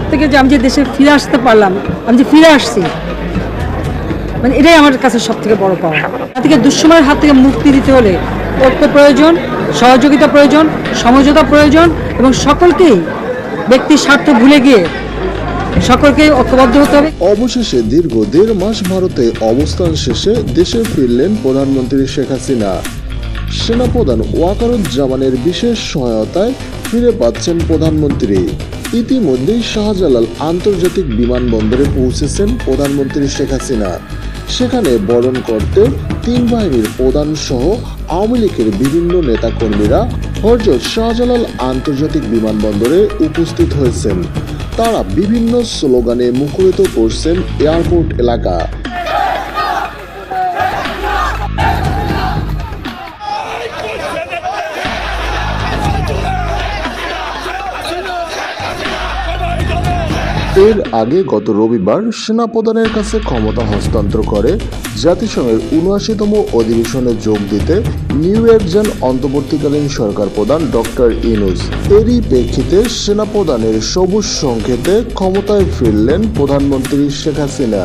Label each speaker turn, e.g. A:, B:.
A: সব থেকে যে আমি যে দেশে ফিরে আসতে পারলাম, আমি যে ফিরে আসছি মানে এটাই আমার কাছে সব থেকে বড় পাওয়া। হাত থেকে দুঃসময়ের হাত থেকে মুক্তি দিতে হলে ঐক্য প্রয়োজন, সহযোগিতা প্রয়োজন, সমঝোতা প্রয়োজন এবং সকলকেই ব্যক্তির স্বার্থ ভুলে গিয়ে
B: অবশেষে দীর্ঘ দেড় মাস ভারতে অবস্থান শেষে দেশে ফিরলেন প্রধানমন্ত্রী শেখ হাসিনা। সেনাপ্রধান ওয়াকারুজ্জামানের বিশেষ সহায়তায় ফিরে পাচ্ছেন প্রধানমন্ত্রী। ইতিমধ্যেই শাহজালাল আন্তর্জাতিক বিমানবন্দরে পৌঁছেছেন প্রধানমন্ত্রী শেখ হাসিনা। সেখানে বরণ করতে তিন বাহিনীর প্রধান সহ আওয়ামী লীগের বিভিন্ন নেতাকর্মীরা হরজত শাহজালাল আন্তর্জাতিক বিমানবন্দরে উপস্থিত হয়েছেন। তারা বিভিন্ন স্লোগানে মুখরিত করছেন এয়ারপোর্ট এলাকা। এর আগে গত রবিবার সেনাপ্রধানের কাছে ক্ষমতা হস্তান্তর করে জাতিসংঘের উনআশিতম অধিবেশনে যোগ দিতে নিউ ইয়র্ক যান অন্তর্বর্তীকালীন সরকার প্রধান ডক্টর ইনুজ এরই প্রেক্ষিতে সেনাপ্রধানের সবুজ সংকেতে ক্ষমতায় ফিরলেন প্রধানমন্ত্রী শেখ হাসিনা।